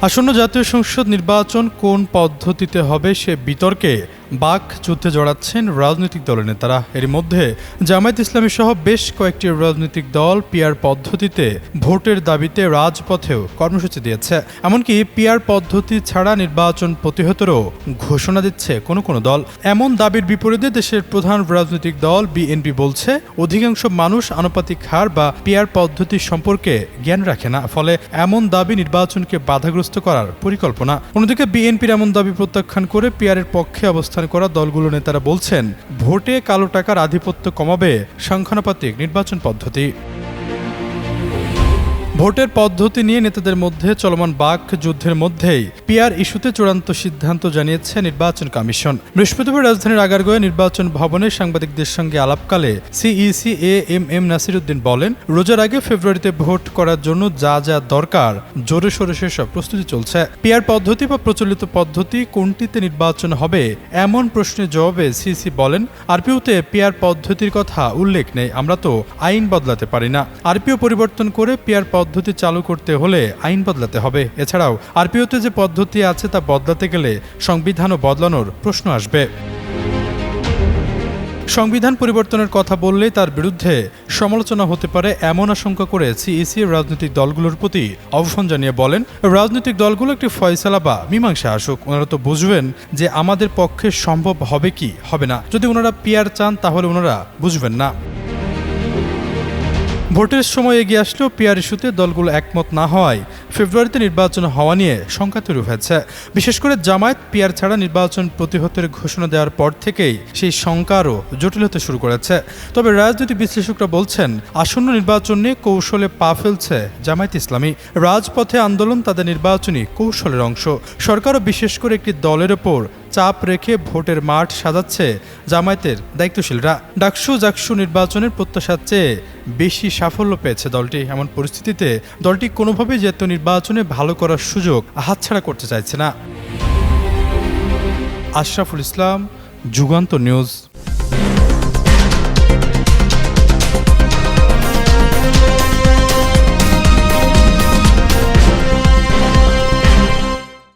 আসন্ন জাতীয় সংসদ নির্বাচন কোন পদ্ধতিতে হবে সে বিতর্কে বাক যুদ্ধে জড়াচ্ছেন রাজনৈতিক দলের নেতারা। এর মধ্যে জামায়াত ইসলামী সহ বেশ কয়েকটি রাজনৈতিক দল পিয়ার পদ্ধতিতে ভোটের দাবিতে রাজপথেও কর্মসূচি দিয়েছে। এমনকি পিয়ার পদ্ধতি ছাড়া নির্বাচন প্রতিহতেরও ঘোষণা দিচ্ছে কোনো কোনো দল। এমন দাবির বিপরীতে দেশের প্রধান রাজনৈতিক দল বিএনপি বলছে, অধিকাংশ মানুষ আনুপাতিক হার বা পিয়ার পদ্ধতি সম্পর্কে জ্ঞান রাখে না, ফলে এমন দাবি নির্বাচনকে বাধাগ্রস্ত করার পরিকল্পনা। অন্যদিকে বিএনপির এমন দাবি প্রত্যাখ্যান করে পিয়ারের পক্ষে অবস্থান করা দলগুলো নেতারা বলছেন ভোটে কালো টাকার আধিপত্য কমাবে সংখ্যানুপাতিক নির্বাচন পদ্ধতি। ভোটের পদ্ধতি নিয়ে নেতাদের মধ্যে চলমান বাক যুদ্ধের মধ্যেই পিয়ার ইস্যুতে চূড়ান্ত সিদ্ধান্ত জানিয়েছে নির্বাচন কমিশন। বৃহস্পতিবার রাজধানীর আগারগোয়া নির্বাচন ভবনে সাংবাদিকদের সঙ্গে আলাপকালে CEC A M M Nasiruddin বলেন, রোজার আগে ফেব্রুয়ারিতে ভোট করার জন্য যা যা দরকার, জোরে সোরে সেসব প্রস্তুতি চলছে। পিয়ার পদ্ধতি বা প্রচলিত পদ্ধতি কোনটিতে নির্বাচন হবে এমন প্রশ্নের জবাবে সিসি বলেন আরপিওতে পিয়ার পদ্ধতির কথা উল্লেখ নেই, আমরা তো আইন বদলাতে পারি না। আরপিও পরিবর্তন করে পিয়ার পদ্ধতি চালু করতে হলে আইন বদলাতে হবে। এছাড়াও, আরপিওতে যে পদ্ধতি আছে তা বদলাতে গেলে সংবিধানও বদলানোর প্রশ্ন আসবে। সংবিধান পরিবর্তনের কথা বললে তার বিরুদ্ধে সমালোচনা হতে পারে এমন আশঙ্কা করে সিইসি রাজনৈতিক দলগুলোর প্রতি অবসান জানিয়ে বলেন, রাজনৈতিক দলগুলো একটি ফয়সালা বা মীমাংসা আসুক। ওনারা তো বুঝবেন যে আমাদের পক্ষে সম্ভব হবে কি? হবে না। যদি ওনারা পিয়ার চান, তাহলে ওনারা বুঝবেন না। ভোটের সময় এগিয়ে আসলেও পিয়ার ইস্যুতে দলগুলো একমত না হওয়ায় ফেব্রুয়ারিতে নির্বাচন হওয়া নিয়ে শঙ্কা তৈরি হয়েছে। বিশেষ করে জামায়াত পিয়ার ছাড়া নির্বাচন প্রতিহতের ঘোষণা দেওয়ার পর থেকেই সেই শঙ্কা আরও জটিল হতে শুরু করেছে। তবে রাজনৈতিক বিশ্লেষকরা বলছেন, আসন্ন নির্বাচন নিয়ে কৌশলে পা ফেলছে জামায়াত ইসলামী। রাজপথে আন্দোলন তাদের নির্বাচনী কৌশলের অংশ। সরকারও বিশেষ করে একটি দলের ওপর চাপ রেখে ভোটের মাঠ সাজাচ্ছে জামায়াতের দায়িত্বশীলরা। ডাকসু জাকসু নির্বাচনের প্রত্যাশার চেয়ে বেশি সাফল্য পেয়েছে দলটি। এমন পরিস্থিতিতে দলটি কোনোভাবেই জাতীয় নির্বাচনে ভালো করার সুযোগ হাতছাড়া করতে চাইছে না। আশরাফুল ইসলাম, যুগান্ত নিউজ।